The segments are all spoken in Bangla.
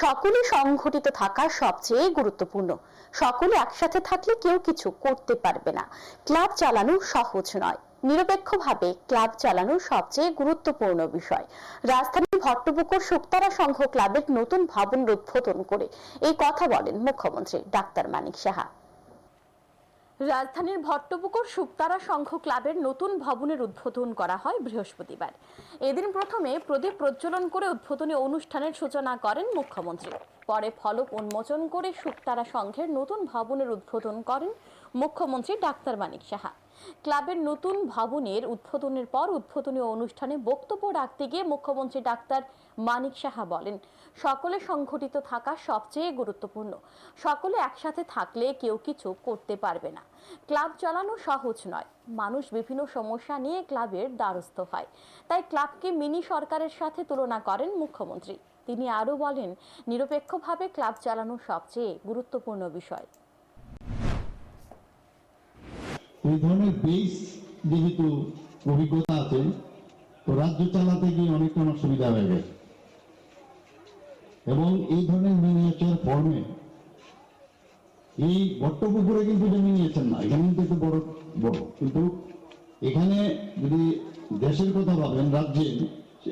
সকলে সংঘটিত থাকা সবচেয়ে গুরুত্বপূর্ণ। সকলে একসাথে থাকলে কেউ কিছু করতে পারবে না। ক্লাব চালানো সহজ নয়। নিরপেক্ষভাবে ক্লাব চালানো সবচেয়ে গুরুত্বপূর্ণ বিষয়। রাজধানীর ভট্টপুকুর শুক্তারা সংঘ ক্লাবের নতুন ভবন উদ্বোধন করে এই কথা বলেন মুখ্যমন্ত্রী ডাক্তার মানিক সাহা। রাজধানীর ভট্টপুকুর শুক্তারা সংঘ ক্লাবের নতুন ভবনের উদ্বোধন করা হয় বৃহস্পতিবার। এদিন প্রথমে প্রদীপ প্রজ্বলন করে উদ্বোধনী অনুষ্ঠানের সূচনা করেন মুখ্যমন্ত্রী। পরে ফলক উন্মোচন করে সুপতারা সংঘের নতুন ভবনের উদ্বোধন করেন মুখ্যমন্ত্রী ডাক্তার মানিক সাহা। ক্লাবের নতুন ভবনের উদ্বোধনের পর উদ্বোধনী অনুষ্ঠানে বক্তব্য রাখতে গিয়ে মুখ্যমন্ত্রী ডাক্তার মানিক সাহা বলেন, সকলে সংগঠিত থাকা সবচেয়ে গুরুত্বপূর্ণ। সকলে একসাথে থাকলে কেউ কিছু করতে পারবে না। ক্লাব চালানো সহজ নয়। মানুষ বিভিন্ন সমস্যা নিয়ে ক্লাবের দ্বারস্থ হয়। তাই ক্লাবকে মিনি সরকারের সাথে তুলনা করেন মুখ্যমন্ত্রী। তিনি আরও বলেন, নিরপেক্ষভাবে ক্লাব চালানো সবচেয়ে গুরুত্বপূর্ণ বিষয়। এই ধরনের বেস যেহেতু অভিজ্ঞতা আছে, তো রাজ্য চালাতে গিয়ে অনেকটা আমার সুবিধা হয়ে গেছে এবং এই ধরনের মিনিয়েচার ফর্মে এই ভট্টপুকুরে কিন্তু জমি নিয়েছেন না, এখানে কিন্তু একটু বড় বড়। কিন্তু এখানে যদি দেশের কথা ভাবেন রাজ্যের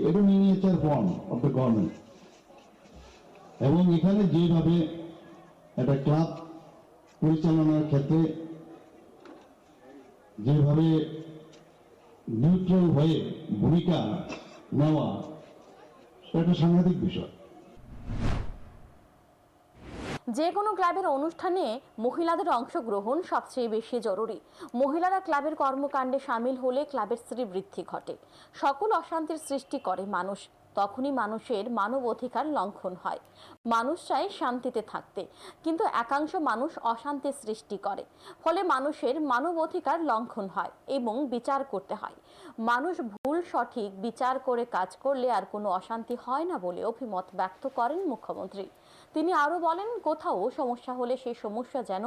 এটা miniature form of the government এবং এখানে যেভাবে একটা ক্লাব পরিচালনার ক্ষেত্রে যেভাবে নিউট্রাল হয়ে ভূমিকা নেওয়া, সেটা সাংঘাতিক বিষয়। যে কোনো ক্লাবের অনুষ্ঠানে মহিলাদের অংশগ্রহণ সবচেয়ে বেশি জরুরি। মহিলারা ক্লাবের কর্মকাণ্ডে সামিল হলে ক্লাবের শ্রীবৃদ্ধি ঘটে। সকল অশান্তির সৃষ্টি করে মানুষ। তখনই মানুষের মানব অধিকার লঙ্ঘন হয়। মানুষ চায় শান্তিতে থাকতে, কিন্তু একাংশ মানুষ অশান্তি সৃষ্টি করে। ফলে মানুষের মানব অধিকার লঙ্ঘন হয় এবং বিচার করতে হয়। মানুষ ভুল, সঠিক বিচার করে কাজ করলে আর কোনো অশান্তি হয় না বলে অভিমত ব্যক্ত করেন মুখ্যমন্ত্রী। তিনি আরও বলেন, কোথাও সমস্যা হলে সেই সমস্যা যেন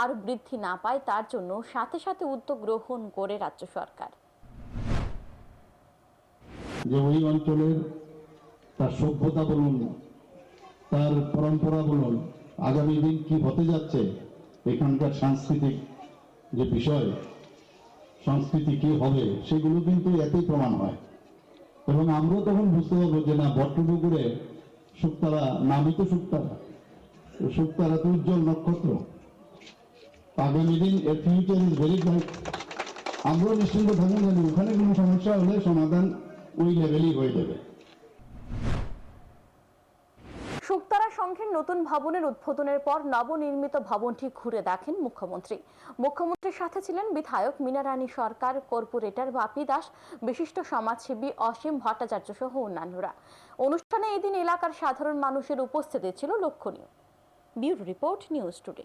আর বৃদ্ধি না পায়, তার জন্য সাথে সাথে উদ্যোগ গ্রহণ করে রাজ্য সরকার। যে ওই অঞ্চলের তার সভ্যতা বলুন, তার পরম্পরা বলুন, আগামী দিন কি হতে যাচ্ছে, এখানকার সাংস্কৃতিক যে বিষয়, সংস্কৃতি কি হবে, সেগুলো কিন্তু এতেই প্রমাণ হয়। এবং আমরাও তখন বুঝতে পারব যে না, বট্টপুকুরে শুক্তারা, নামই তো শুক্তারা। শুক্তারা তো উজ্জ্বল নক্ষত্র। আগামী দিন এর ফিউচার ইজ ভেরি ব্রাইট আমরাও নিশ্চিন্ত থাকুন জানি ওখানে কোনো সমস্যা হলে সমাধান ওই লেভেলই হয়ে যাবে। শুক্তারা সংঘের নতুন ভবনের উদ্বোধনের পর নবনির্মিত ভবনটি ঘুরে দেখেন মুখ্যমন্ত্রী। মুখ্যমন্ত্রীর সাথে ছিলেন বিধায়ক মিনারানী সরকার, কর্পোরেটর বাপি দাস, বিশিষ্ট সমাজসেবী অসীম ভট্টাচার্য সহ অন্যান্যরা। অনুষ্ঠানে এদিন এলাকার সাধারণ মানুষের উপস্থিতি ছিল লক্ষণীয়। Bureau report news today.